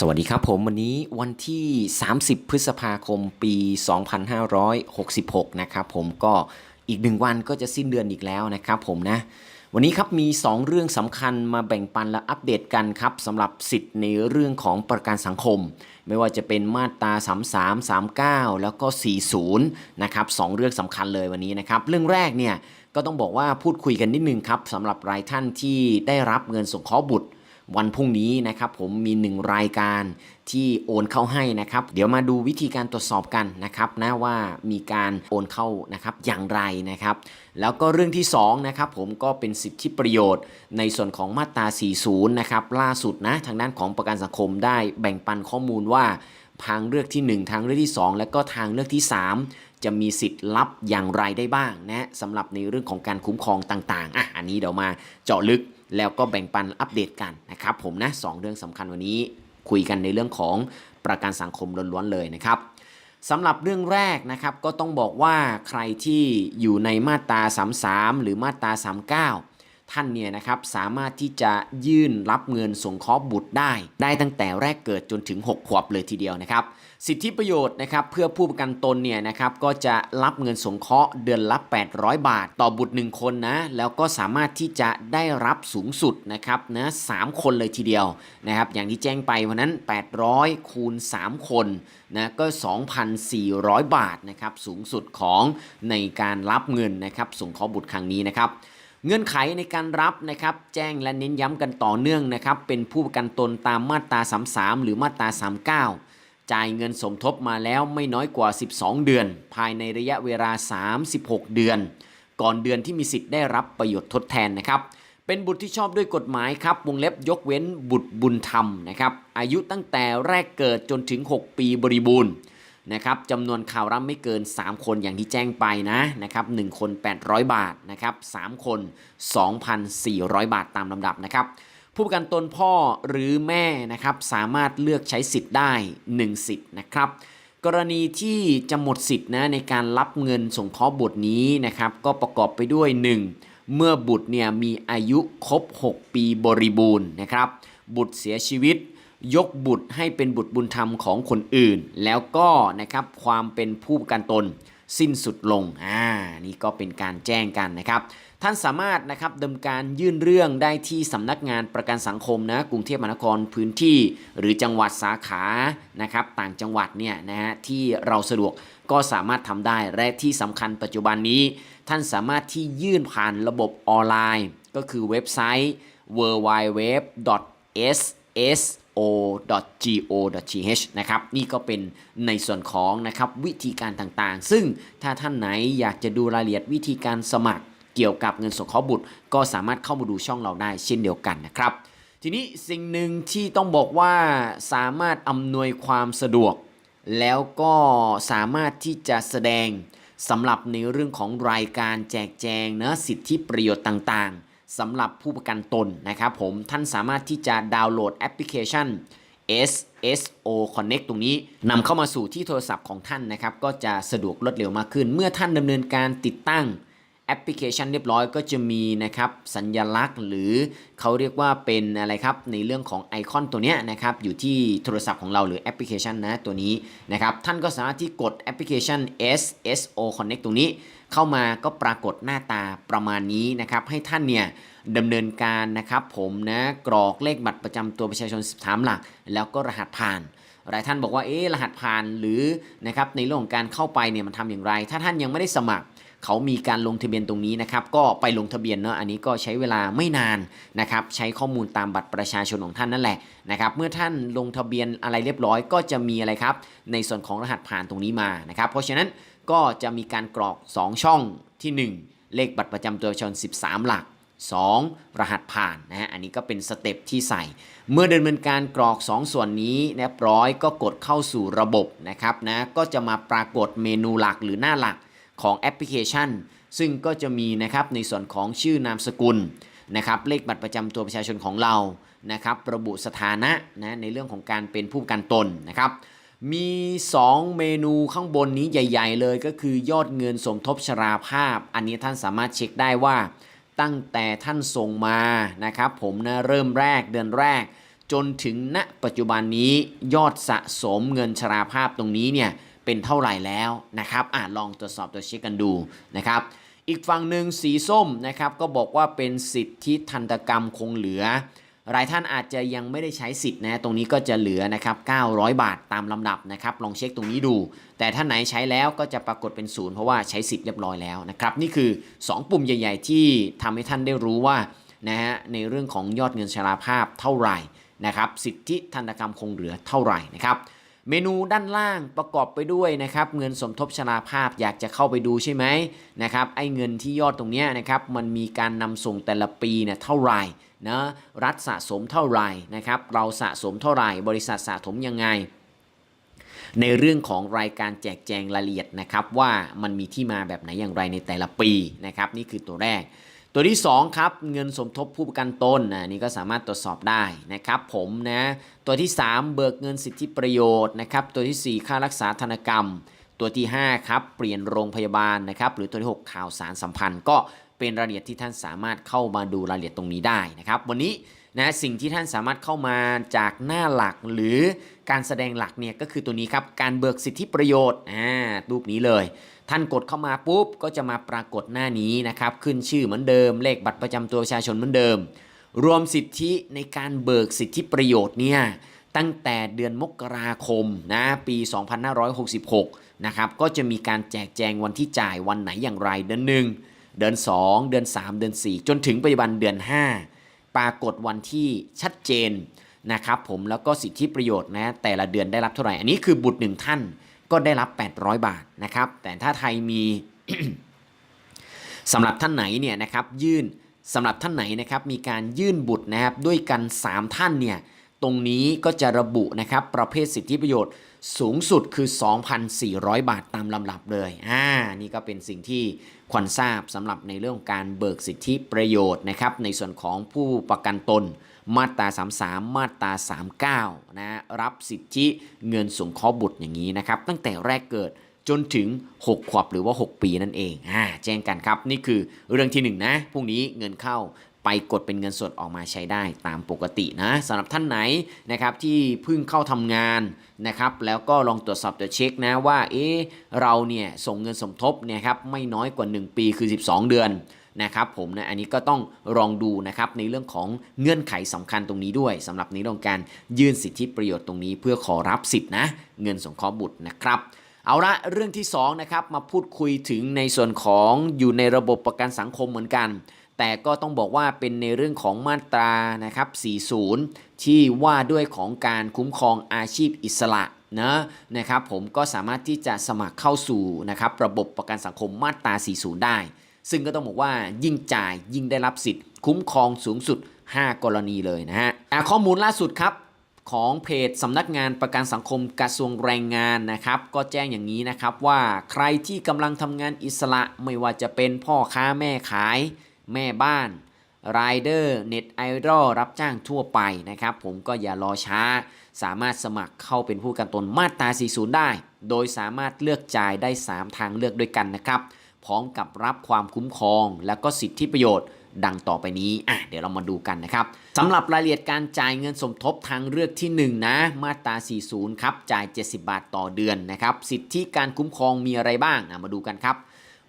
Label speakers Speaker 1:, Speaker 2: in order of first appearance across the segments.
Speaker 1: สวัสดีครับผมวันนี้วันที่ 30 พฤษภาคมปี 2566 นะครับผมก็อีกหนึ่งวันก็จะสิ้นเดือนอีกแล้วนะครับผมนะ วันนี้ครับมี 2 เรื่องสำคัญมาแบ่งปันและอัปเดตกันครับสำหรับสิทธิ์ในเรื่องของประกันสังคม ไม่ว่าจะเป็นมาตรา 33 39 แล้วก็ 40 นะครับสองเรื่องสำคัญเลยวันนี้นะครับ เรื่องแรกเนี่ยก็ต้องบอกว่าพูดคุยกันนิดนึงครับสำหรับรายท่านที่ได้รับเงินสงเคราะห์บุตร วันพรุ่งนี้นะครับผมมีหนึ่งรายการที่โอนเข้าให้นะครับ เดี๋ยวมาดูวิธีการตรวจสอบกันนะครับนะว่ามีการโอนเข้านะครับอย่างไรนะครับ แล้วก็เรื่องที่2นะครับผมก็เป็นสิทธิประโยชน์ ในส่วนของมาตรา 40 นะครับล่าสุดนะทางด้านของประกันสังคมได้แบ่งปันข้อมูลว่าทางเลือกที่ 1 ทางเลือกที่ 2 และก็ทางเลือกที่ 3 จะมีสิทธิ์รับอย่างไรได้บ้างนะสำหรับในเรื่องของการคุ้มครองต่างๆอะอันนี้เดี๋ยวมาเจาะลึก แล้วก็แบ่งปันอัปเดตกันนะครับผมนะสองเรื่องสำคัญวันนี้คุยกันในเรื่องของประกันสังคมล้วนๆเลยนะครับสำหรับเรื่องแรกนะครับก็ต้องบอกว่าใครที่อยู่ในมาตรา 33 หรือมาตรา 39 ท่านเนี่ยนะครับสามารถที่จะยื่นรับเงินสงเคราะห์บุตรได้ ได้ตั้งแต่แรกเกิดจนถึง 6 ขวบเลยทีเดียวนะครับ สิทธิประโยชน์นะครับเพื่อผู้ประกันตนเนี่ยนะครับก็จะรับเงินสงเคราะห์เดือนละ 800 บาท ต่อบุตร 1 คนนะแล้วก็สามารถที่จะได้รับสูงสุดนะครับนะสามคนเลยทีเดียวนะครับอย่างที่แจ้งไปวันนั้น 800 คูณ 3 คนนะก็ 2,400 บาทนะครับสูงสุดของในการรับเงินนะครับสงเคราะห์บุตรครั้งนี้นะครับ เงื่อนไขในการรับนะครับแจ้งและเน้นย้ำกันต่อเนื่องนะครับเป็นผู้ประกันตนตามมาตรา 33 หรือมาตรา 39 จ่ายเงินสมทบมาแล้วไม่น้อยกว่า 12 เดือน ภายในระยะเวลา 36 เดือน ก่อนเดือนที่มีสิทธิ์ได้รับประโยชน์ทดแทนนะครับเป็นบุตรที่ชอบด้วยกฎหมายครับวงเล็บยกเว้นบุตรบุญธรรมนะครับอายุตั้งแต่แรกเกิดจนถึง 6 ปีบริบูรณ์ นะครับจำนวนข่าวรับไม่เกิน 3 คนอย่างที่แจ้งไปนะนะครับ1คน 800 บาทนะครับ3คน 2,400 บาทตามลำดับนะครับผู้ประกันตนพ่อหรือแม่นะครับสามารถเลือกใช้สิทธิ์ได้ 1 สิทธิ์นะครับกรณีที่จะหมดสิทธิ์นะในการรับเงินสงเคราะห์บุตรนี้นะครับก็ประกอบไปด้วย 1. เมื่อบุตรเนี่ยมีอายุครบ 6 ปีบริบูรณ์นะครับบุตรเสียชีวิต ยกบุตรให้เป็นบุตรบุญธรรมของคนอื่น แล้วก็นะครับความเป็นผู้ประกันตนสิ้นสุดลง อ่า นี่ก็เป็นการแจ้งกันนะครับ ท่านสามารถนะครับดำเนินการยื่นเรื่องได้ที่สำนักงานประกันสังคมนะ กรุงเทพมหานครพื้นที่ หรือจังหวัดสาขา นะครับ ต่างจังหวัดเนี่ยนะฮะที่เราสะดวกก็สามารถทำได้ และที่สำคัญปัจจุบันนี้ ท่านสามารถที่ยื่นผ่านระบบออนไลน์ ก็คือเว็บไซต์ www.ss o.go.th นะครับนี่ก็เป็นในส่วนของนะครับวิธีการต่างๆ ซึ่งถ้าท่านไหนอยากจะดูรายละเอียดวิธีการสมัครเกี่ยวกับเงินสงเคราะห์บุตร ก็สามารถเข้ามาดูช่องเราได้เช่นเดียวกันนะครับ ทีนี้สิ่งหนึ่งที่ต้องบอกว่าสามารถอำนวยความสะดวก แล้วก็สามารถที่จะแสดงสำหรับในเรื่องของรายการแจกแจงนะสิทธิประโยชน์ต่างๆ สำหรับผู้ประกันตนนะครับผมท่านสามารถที่จะดาวน์โหลดแอปพลิเคชัน SSO Connect ตรงนี้นำเข้ามาสู่ที่โทรศัพท์ของท่านนะครับ ก็จะสะดวกรวดเร็วมากขึ้น เมื่อท่านดำเนินการติดตั้ง แอปพลิเคชันเรียบร้อยก็จะมีนะครับสัญลักษณ์หรือเขาเรียกว่าเป็นอะไรครับในเรื่องของไอคอนตัวเนี้ยนะครับอยู่ที่โทรศัพท์ของเราหรือแอปพลิเคชันนะตัวนี้นะครับท่านก็สามารถที่กดแอปพลิเคชัน SSO Connect ตรงนี้ เข้ามาก็ปรากฏหน้าตาประมาณนี้นะครับให้ท่านเนี่ยดำเนินการนะครับผมนะกรอกเลขบัตรประจำตัวประชาชน13หลัก แล้วก็รหัสผ่านหลายท่านบอกว่าเอ๊ะรหัสผ่านหรือนะครับในเรื่องของการเข้าไปเนี่ยมันทำอย่างไร ถ้าท่านยังไม่ได้สมัคร เขามีการลงทะเบียนตรงนี้นะครับก็ไปลงทะเบียนเนาะอันนี้ก็ใช้เวลาไม่นานนะครับใช้ข้อมูลตามบัตรประชาชนของท่านนั่นแหละนะครับเมื่อท่านลงทะเบียนอะไรเรียบร้อย ก็จะมีอะไรครับในส่วนของรหัสผ่านตรงนี้มานะครับเพราะฉะนั้นก็จะมีการกรอก 2 ช่องที่ 1 เลขบัตรประจำตัวประชาชน 13 หลัก 2. รหัสผ่านนะฮะอันนี้ก็เป็นสเต็ปที่ใส่ เมื่อดำเนินการกรอก 2 ส่วนนี้เรียบร้อยก็กดเข้าสู่ระบบนะครับนะก็จะมาปรากฏเมนูหลักหรือหน้าหลัก ของแอปพลิเคชัน ซึ่งก็จะมีนะครับในส่วนของชื่อนามสกุลนะครับเลขบัตรประจำตัวประชาชนของเรานะครับระบุสถานะนะในเรื่องของการเป็นผู้ประกันตนนะครับมี 2 เมนูข้างบนนี้ใหญ่ ๆ เลยก็คือยอดเงินสมทบชราภาพ อันนี้ท่านสามารถเช็คได้ว่า ตั้งแต่ท่านส่งมานะครับผมนะเริ่มแรกเดือนแรก จนถึงณปัจจุบันนี้ยอดสะสมเงินชราภาพตรงนี้เนี่ย เป็นเท่าไหร่แล้วนะครับอ่าลองตรวจสอบตัวเช็คกันดูนะครับ อีกฝั่งหนึ่งสีส้มนะครับก็บอกว่าเป็นสิทธิทันตกรรมคงเหลือ หลายท่านอาจจะยังไม่ได้ใช้สิทธิ์นะตรงนี้ก็จะเหลือนะครับ900 บาทตามลำดับนะครับลองเช็คตรงนี้ดู แต่ถ้านไหนใช้แล้วก็จะปรากฏเป็นศูนย์เพราะว่าใช้สิทธิ์เรียบร้อยแล้วนะครับนี่คือ 2 ปุ่มใหญ่ ๆ ที่ทำให้ท่านได้รู้ว่านะฮะในเรื่องของยอดเงินชราภาพเท่าไหร่นะครับสิทธิทันตกรรมคงเหลือเท่าไหร่นะครับ เมนูด้านล่างประกอบไปด้วยนะครับเงินสมทบชราภาพอยากจะเข้าไปดูใช่ไหมนะครับไอ้เงินที่ยอดตรงนี้นะครับมันมีการนำส่งแต่ละปีเนี่ยเท่าไหร่นะรัฐสะสมเท่าไหร่นะครับเราสะสมเท่าไหร่ บริษัทสะสมยังไง ในเรื่องของรายการแจกแจงรายละเอียดนะครับว่ามันมีที่มาแบบไหนอย่างไรในแต่ละปีนะครับนี่คือตัวแรก ตัวที่2ครับเงินสมทบผู้ประกันตนนะนี่ก็สามารถตรวจสอบได้นะครับผมนะตัวที่ 3 เบิกเงินสิทธิประโยชน์นะครับตัวทีสี่ 4 ค่ารักษาธนกรรม ตัวที่5ครับเปลี่ยนโรงพยาบาลนะครับหรือตัวที่ 6 ข่าวสารสัมพันธ์ ก็เป็นรายละเอียดที่ท่านสามารถเข้ามาดูรายละเอียดตรงนี้ได้นะครับวันนี้นะสิ่งที่ท่านสามารถเข้ามาจากหน้าหลักหรือการแสดงหลักเนี่ยก็คือตัวนี้ครับการเบิกสิทธิประโยชน์อ่ารูปนี้เลย ท่านกดเข้ามาปุ๊บก็จะมาปรากฏหน้านี้นะครับ ขึ้นชื่อเหมือนเดิม เลขบัตรประจำตัวประชาชนเหมือนเดิม รวมสิทธิในการเบิกสิทธิประโยชน์เนี่ยตั้งแต่เดือนมกราคมนะปี 2566 นะครับก็จะมีการแจกแจงวันที่จ่ายวันไหนอย่างไรเดือนหนึ่งเดือน 2 เดือน 3 เดือน 4 จนถึงปัจจุบันเดือน 5 ปรากฏวันที่ชัดเจนนะครับผมแล้วก็สิทธิประโยชน์นะแต่ละเดือนได้รับเท่าไหร่ อันนี้คือบุตรหนึ่งท่าน ก็ได้รับ 800 บาทนะครับ แต่ถ้าไทยมีสำหรับท่านไหนเนี่ยนะครับยื่นสำหรับท่านไหนนะครับมีการยื่นบุตรนะครับด้วยกัน 3 ท่านเนี่ยตรงนี้ก็จะระบุนะครับประเภทสิทธิประโยชน์ สูงสุดคือ 2,400 บาทตามลำดับเลย อ่า นี่ก็เป็นสิ่งที่ควรทราบสำหรับในเรื่องของการเบิกสิทธิประโยชน์นะครับ ในส่วนของผู้ประกันตน มาตรา 33 มาตรา 39 นะ รับสิทธิเงินสงเคราะห์บุตรอย่างนี้นะครับ ตั้งแต่แรกเกิดจนถึง 6 ขวบหรือว่า 6 ปีนั่นเอง อ่า แจ้งกันครับ นี่คือเรื่องที่ 1 นะ พรุ่งนี้เงินเข้า ไปกดเป็นเงินสดออกมาใช้ได้ตามปกตินะสำหรับท่านไหนนะครับที่เพิ่งเข้าทำงานนะครับแล้วก็ลองตรวจสอบตัวเช็คนะว่าเอ๊เราเนี่ยส่งเงินสมทบเนี่ยครับไม่น้อยกว่า 1 ปีคือ 12 เดือนนะครับผมนะอันนี้ก็ต้องลองดูนะครับในเรื่องของเงื่อนไขสำคัญตรงนี้ด้วยสำหรับในเรื่องการยื่นสิทธิประโยชน์ตรงนี้ เพื่อขอรับสิทธินะเงินสงเคราะห์บุตรนะครับเอาละเรื่องที่2นะครับมาพูดคุยถึงในส่วนของอยู่ในระบบประกันสังคมเหมือนกัน แต่ก็ต้องบอกว่าเป็นในเรื่องของมาตรานะครับ 40 ที่ว่าด้วยของการคุ้มครองอาชีพอิสระนะนะครับผมก็สามารถที่จะสมัครเข้าสู่นะครับระบบประกันสังคมมาตรา 40 ได้ ซึ่งก็ต้องบอกว่ายิ่งจ่ายยิ่งได้รับสิทธิ์ คุ้มครองสูงสุด 5 กรณีเลยนะฮะข้อมูลล่าสุดครับของเพจสำนักงานประกันสังคมกระทรวงแรงงานนะครับ ก็แจ้งอย่างนี้นะครับว่าใครที่กำลังทำงานอิสระไม่ว่าจะเป็นพ่อค้าแม่ขาย แม่บ้านรายเดอร์เน็ตไอดอลรับจ้างทั่วไปนะครับ ผมก็อย่ารอช้า สามารถสมัครเข้าเป็นผู้ประกันตนมาตรา 40 ได้ โดยสามารถเลือกจ่ายได้ 3 ทางเลือกด้วยกันนะครับ พร้อมกับรับความคุ้มครอง และก็สิทธิประโยชน์ดังต่อไปนี้อะเดี๋ยวเรามาดูกันนะครับสำหรับรายละเอียดการจ่ายเงินสมทบทางเลือกที่ 1 นะ มาตรา 40 ครับ จ่าย 70 บาทต่อเดือนนะครับ สิทธิการคุ้มครองมีอะไรบ้างนะมาดูกันครับ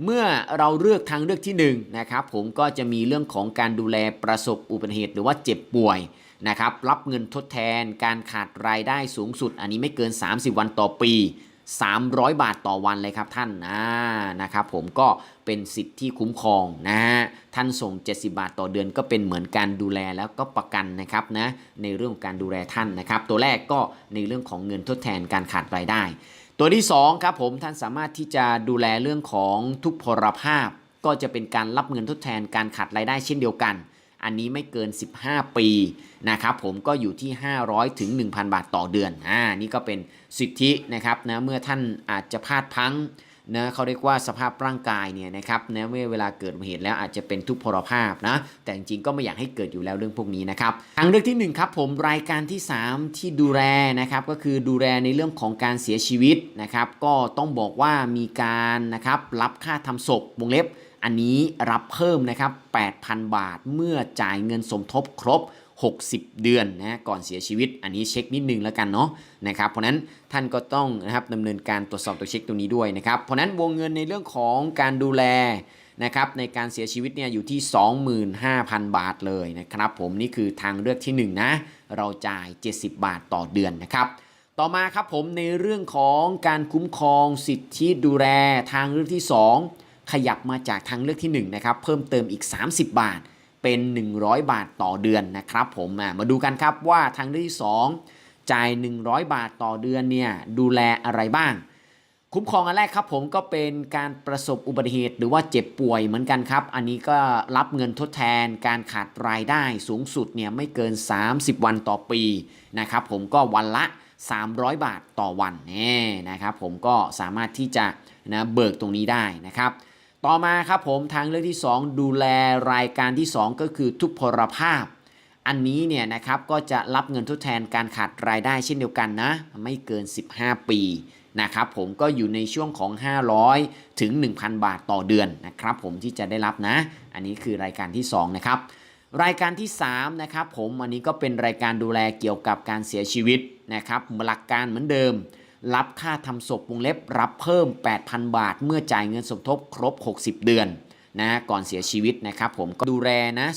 Speaker 1: เมื่อเราเลือกทางเลือกที่1นะครับผมก็จะมีเรื่องของการดูแลประสบอุบัติเหตุหรือว่าเจ็บป่วยนะครับรับเงินทดแทนการขาดรายได้สูงสุด อันนี้ไม่เกิน 30 วันต่อปี 300 บาทต่อวันเลยครับท่านนะนะครับผมก็เป็นสิทธิที่คุ้มครองนะฮะท่านส่ง 70 บาทต่อเดือนก็เป็นเหมือนการดูแลแล้วก็ประกันนะครับนะในเรื่องของการดูแลท่านนะครับ ตัวแรกก็ในเรื่องของเงินทดแทนการขาดรายได้ ตัวที่2ครับผมท่านสามารถที่จะดูแลเรื่องของทุกพลภาพ ก็จะเป็นการรับเงินทดแทนการขาดรายได้เช่นเดียวกัน อันนี้ไม่เกิน 15 ปีนะครับผมก็อยู่ที่ 500 ถึง 1,000 บาทต่อเดือนอ่านี่ก็เป็นสิทธินะครับนะเมื่อท่านอาจจะพลาดพลั้ง นะเขาเรียกว่าสภาพร่างกายเนี่ยนะครับนะเมื่อเวลาเกิดเหตุแล้วอาจจะเป็นทุกพลภาพนะแต่จริงๆก็ไม่อยากให้เกิดอยู่แล้วเรื่องพวกนี้นะครับทางเลือกที่หนึ่งครับผมรายการที่ 3 ที่ดูแลนะครับก็คือดูแลในเรื่องของการเสียชีวิตนะครับก็ต้องบอกว่ามีการนะครับรับค่าทำศพวงเล็บ อันนี้รับเพิ่มนะครับ8,000 บาทเมื่อจ่ายเงินสมทบครบ 60 เดือนนะก่อนเสียชีวิต อันนี้เช็คนิดนึงแล้วกันเนาะนะครับเพราะนั้นท่านก็ต้องนะครับดำเนินการตรวจสอบตัวเช็คตรงนี้ด้วยนะครับเพราะฉะนั้นวงเงินในเรื่องของการดูแลนะครับในการเสียชีวิตเนี่ยอยู่ที่ 25,000 บาทเลยนะครับผมนี่คือทางเลือกที่ 1 นะ เราจ่าย 70 บาทต่อเดือนนะครับต่อมาครับผมในเรื่องของการคุ้มครองสิทธิดูแลทางเลือกที่ 2 ขยับมาจากทางเลือกที่1นะครับเพิ่มเติมอีก 30 บาท เป็น 100 บาทต่อเดือนนะครับผมมาดูกันครับว่าทางเลือกที่ 2 จ่าย 100 บาทต่อเดือนเนี่ยดูแลอะไรบ้าง คุ้มครองอันแรกครับผมก็เป็นการประสบอุบัติเหตุ หรือว่าเจ็บป่วยเหมือนกันครับ อันนี้ก็รับเงินทดแทนการขาดรายได้สูงสุดเนี่ยไม่เกิน 30 วันต่อปีนะครับผมก็วันละ 300 บาทต่อวันนี่นะครับผมก็สามารถที่จะนะเบิกตรงนี้ได้นะครับ ต่อมาครับผมทางเลือกที่ 2 ดูแลรายการที่ 2 ก็คือทุพพลภาพ อันนี้เนี่ยนะครับก็จะรับเงินทดแทนการขาดรายได้เช่นเดียวกันนะ ไม่เกิน 15 ปีนะครับผมก็อยู่ในช่วงของ 500 ถึง 1,000 บาทต่อเดือนนะครับผมที่จะได้รับนะ อันนี้คือรายการที่ 2 นะครับ รายการที่3นะครับผมอันนี้ก็เป็นรายการดูแลเกี่ยวกับการเสียชีวิตนะครับหลักการเหมือนเดิม รับค่าทำศพวงเล็บรับเพิ่ม 8,000 บาท เมื่อจ่ายเงินสมทบครบ 60 เดือนนะก่อนเสียชีวิตนะครับผมก็ดูแลนะ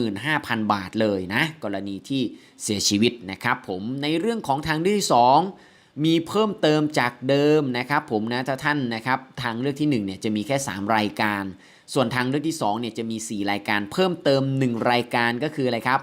Speaker 1: 25,000 บาทเลยนะกรณีที่เสียชีวิตนะครับผมในเรื่องของทางเลือกที่ 2 มีเพิ่มเติมจากเดิมนะครับผมนะถ้าท่านนะครับทางเลือกที่1เนี่ยจะมีแค่ 3 รายการ ส่วนทางเลือกที่2เนี่ยจะมี 4 รายการ เพิ่มเติม 1 รายการก็คืออะไรครับ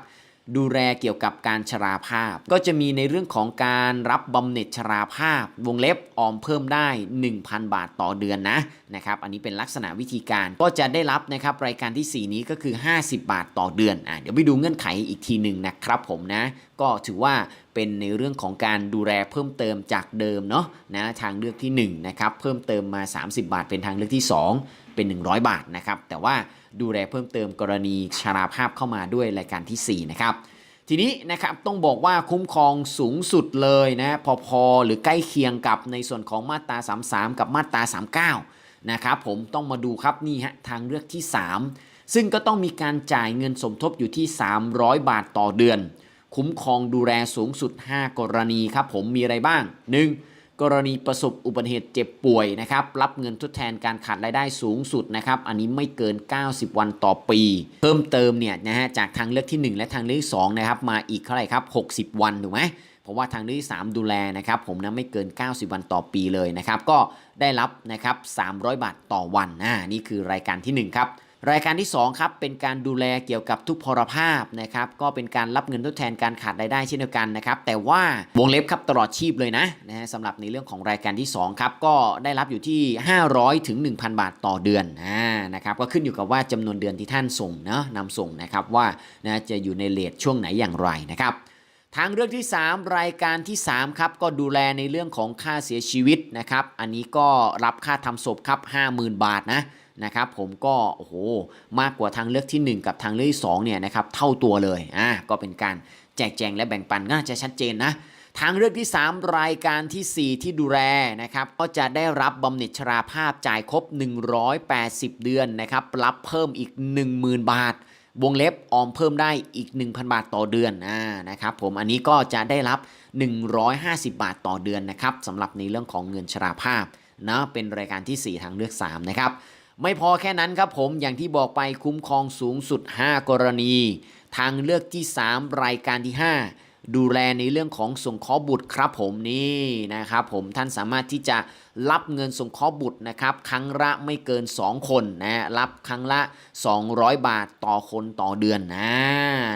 Speaker 1: ดูแลเกี่ยวกับการชราภาพ ก็จะมีในเรื่องของการรับบำเหน็จชราภาพ วงเล็บออมเพิ่มได้ 1,000 บาทต่อเดือนนะนะครับอันนี้เป็นลักษณะวิธีการก็จะได้รับนะครับรายการที่ 4 นี้ก็คือ 50 บาทต่อเดือนอะเดี๋ยวไปดูเงื่อนไขอีกทีหนึ่งนะครับผมนะ ก็ถือว่าเป็นในเรื่องของการดูแลเพิ่มเติมจากเดิมเนาะนะทางเลือกที่1นะครับเพิ่มเติมมา 30 บาท เป็นทางเลือกที่ 2 เป็น 100 บาทนะครับแต่ว่าดูแลเพิ่มเติมกรณีชราภาพเข้ามาด้วยรายการทีสี่4 นะครับทีนี้นะครับต้องบอกว่าคุ้มครองสูงสุดเลยนะพอๆหรือใกล้เคียงกับในส่วนของมาตรา 33 กับมาตรา 39 นะครับผมต้องมาดูครับนี่ฮะทางเลือกที่ 3 ซึ่งก็ต้องมีการจ่ายเงินสมทบอยู่ที่ 300 บาทต่อเดือน คุ้มครองดูแลสูงสุด 5 กรณีครับผมมีอะไรบ้าง 1. กรณีประสบอุบัติเหตุเจ็บป่วยนะครับรับเงินทดแทนการขาดรายได้สูงสุดนะครับอันนี้ไม่เกิน 90 วันต่อปี เพิ่มเติมเนี่ยนะฮะจากทางเลือกที่ 1 และทางเลือกที่2นะครับมาอีกเท่าไหร่ครับ 60 วันถูกไหมเพราะว่าทางเลือกที่ 3 ดูแลนะครับผมนะไม่เกิน 90 วันต่อปีเลยนะครับ ก็ได้รับนะครับ300 บาทต่อวันอ่านี่คือรายการทีหนึ่1 ครับ รายการที่2ครับเป็นการดูแลเกี่ยวกับทุกพลภาพนะครับก็เป็นการรับเงินทดแทนการขาดรายได้เช่นเดียวกันนะครับแต่ว่าวงเล็บครับตลอดชีพเลยนะนะฮะสำหรับในเรื่องของรายการที่2ครับก็ได้รับอยู่ที่ 500ถึง1,000 บาทต่อเดือนอ่านะครับก็ขึ้นอยู่กับว่าจำนวนเดือนที่ท่านส่งเนาะนำส่งนะครับว่านะจะอยู่ในเลทช่วงไหนอย่างไรนะครับทางเรื่องที่ 3 รายการที่3ครับก็ดูแลในเรื่องของค่าเสียชีวิตนะครับอันนี้ก็รับค่าทำศพครับ 50,000 บาทนะ นะครับผมก็โอ้โหมากกว่าทางเลือกที่ 1 กับทางเลือกที่2เนี่ยนะครับเท่าตัวเลยอ่าก็เป็นการแจกแจงและแบ่งปันน่าจะชัดเจนนะทางเลือกที่ 3 รายการทีสี่ 4 ที่ดูแลนะครับก็จะได้รับบำเหน็จชราภาพจ่ายครบ 180 เดือนนะครับรับเพิ่มอีก 10,000 บาท วงเล็บออมเพิ่มได้อีก 1,000 บาทต่อเดือนอ่านะครับผมอันนี้ก็จะได้รับ 150 บาทต่อเดือนนะครับสำหรับในเรื่องของเงินชราภาพนะเป็นรายการที่ 4 ทางเลือก 3 นะครับ ไม่พอแค่นั้นครับผมอย่างที่บอกไปคุ้มครองสูงสุด 5 กรณี ทางเลือกที่ 3 รายการที่ 5 ดูแลในเรื่องของส่งข้อบุตรครับผมนี่นะครับผมท่านสามารถที่จะรับเงินสงเคราะห์บุตรนะครับครั้งละไม่เกิน 2 คนนะรับครั้งละ 200 บาทต่อคนต่อเดือนนะ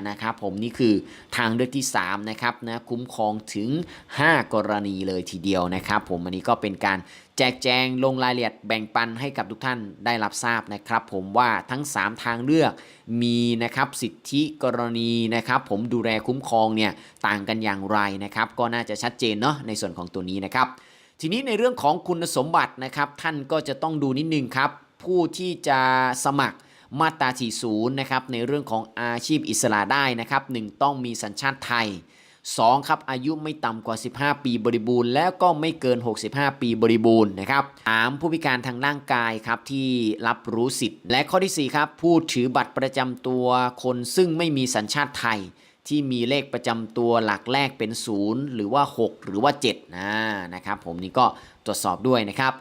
Speaker 1: นะครับผมนี่คือทางเลือกที่3นะครับนะคุ้มครองถึง 5 กรณีเลยทีเดียวนะครับ ผมอันนี้ก็เป็นการแจกแจงลงรายละเอียดแบ่งปันให้กับทุกท่านได้รับทราบนะครับ ผมว่าทั้ง 3 ทางเลือกมีนะครับสิทธิกรณีนะครับ ผมดูแลคุ้มครองเนี่ยต่างกันอย่างไรนะครับ ก็น่าจะชัดเจนเนาะในส่วนของตัวนี้นะครับ ทีนี้ในเรื่องของคุณสมบัตินะครับ ท่านก็จะต้องดูนิดนึงครับ ผู้ที่จะสมัครมาตรา 40 นะครับ ในเรื่องของอาชีพอิสระได้นะครับ 1 ต้องมีสัญชาติไทย 2 ครับ อายุไม่ต่ำกว่า 15 ปีบริบูรณ์ แล้วก็ไม่เกิน 65 ปีบริบูรณ์นะครับ3ผู้พิการทางร่างกายครับ ที่รับรู้สิทธิ์ และข้อที่ 4 ครับ ผู้ถือบัตรประจำตัวคนซึ่งไม่มีสัญชาติไทย ที่มีเลขประจำตัวหลักแรกเป็น 0 หรือว่า 6 หรือว่า7นะนะครับผมนี่ก็ตรวจสอบด้วยนะครับ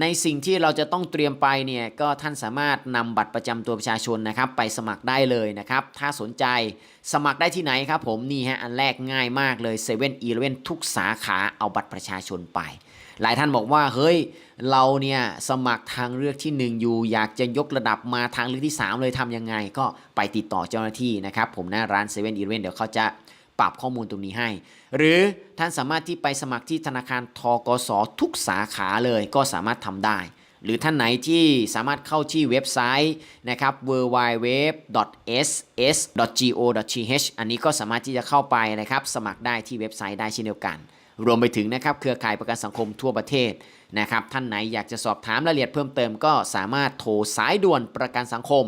Speaker 1: ในสิ่งที่เราจะต้องเตรียมไปเนี่ยก็ท่านสามารถนำบัตรประจำตัวประชาชนนะครับ ไปสมัครได้เลยนะครับ ถ้าสนใจสมัครได้ที่ไหนครับผมนี่ฮะอันแรกง่ายมากเลย7 e เ e ่ e อทุกสาขาเอาบัตรประชาชนไป หลายท่านบอกว่าเฮ้ยเราเนี่ยสมัครทางเลือกที่ 1 อยู่ อยากจะยกระดับมาทางเลือกที่ 3 เลยทำยังไง ก็ไปติดต่อเจ้าหน้าที่นะครับผมหน้าร้าน7 e เ e ่ e เดี๋ยวเขาจะปรับข้อมูลตรงนี้ให้ หรือท่านสามารถที่ไปสมัครที่ธนาคารทกสทุกสาขาเลยก็สามารถทำได้ หรือท่านไหนที่สามารถเข้าที่เว็บไซต์นะครับ www.ss.go.th อันนี้ก็สามารถที่จะเข้าไปนะครับ สมัครได้ที่เว็บไซต์ได้เช่นเดียวกัน รวมไปถึงนะครับเครือข่ายประกันสังคมทั่วประเทศนะครับท่านไหนอยากจะสอบถามรายละเอียดเพิ่มเติมก็สามารถโทรสายด่วนประกันสังคม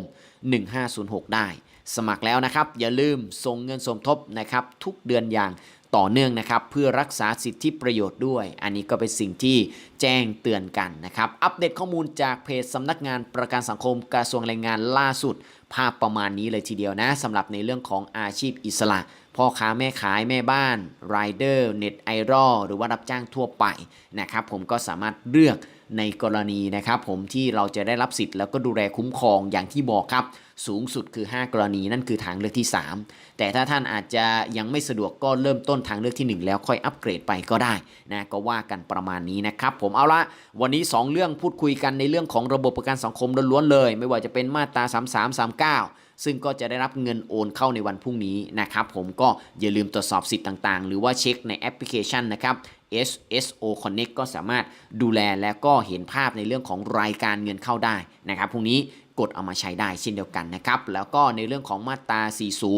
Speaker 1: 1506 ได้ สมัครแล้วนะครับ อย่าลืมส่งเงินสมทบนะครับทุกเดือนอย่างต่อเนื่องนะครับเพื่อรักษาสิทธิประโยชน์ด้วย อันนี้ก็เป็นสิ่งที่แจ้งเตือนกันนะครับอัปเดตข้อมูลจากเพจสำนักงานประกันสังคมกระทรวงแรงงานล่าสุด ภาพประมาณนี้เลยทีเดียวนะสำหรับในเรื่องของอาชีพอิสระ พ่อค้าแม่ขายแม่บ้านรายเดอร์เน็ตไอรอลหรือว่ารับจ้างทั่วไปนะครับผมก็สามารถเลือกในกรณีนะครับผมที่เราจะได้รับสิทธิ์แล้วก็ดูแลคุ้มครองอย่างที่บอกครับ สูงสุดคือ 5 กรณีนั่นคือทางเลือกที่ 3 แต่ถ้าท่านอาจจะยังไม่สะดวกก็เริ่มต้นทางเลือกที่ 1 แล้วค่อยอัปเกรดไปก็ได้นะก็ว่ากันประมาณนี้นะครับผมเอาละวันนี้ 2 เรื่องพูดคุยกันในเรื่องของระบบประกันสังคมล้วนๆเลย ไม่ว่าจะเป็นมาตรา 3339 ซึ่งก็จะได้รับเงินโอนเข้าในวันพรุ่งนี้นะครับผมก็อย่าลืมตรวจสอบสิทธิ์ต่างๆ หรือว่าเช็คในแอปพลิเคชันนะครับ SSO Connect ก็สามารถดูแลและก็เห็นภาพในเรื่องของรายการเงินเข้าได้นะครับพรุ่งนี้กดเอามาใช้ได้เช่นเดียวกันนะครับแล้วก็ในเรื่องของมาตรา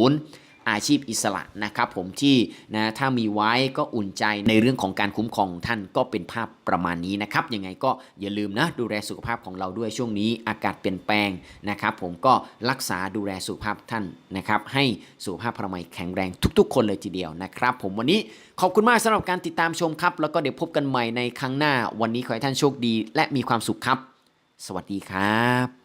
Speaker 1: 40 อาชีพอิสระนะครับผมที่นะถ้ามีไว้ก็อุ่นใจในเรื่องของการคุ้มครองท่านก็เป็นภาพประมาณนี้นะครับยังไงก็อย่าลืมนะดูแลสุขภาพของเราด้วยช่วงนี้อากาศเปลี่ยนแปลงนะครับผมก็รักษาดูแลสุขภาพท่านนะครับให้สุขภาพพระมัยแข็งแรงทุกๆ คนเลยทีเดียวนะครับผมวันนี้ขอบคุณมากสำหรับการติดตามชมครับ แล้วก็เดี๋ยวพบกันใหม่ในครั้งหน้า วันนี้ขอให้ท่านโชคดี และมีความสุขครับ สวัสดีครับ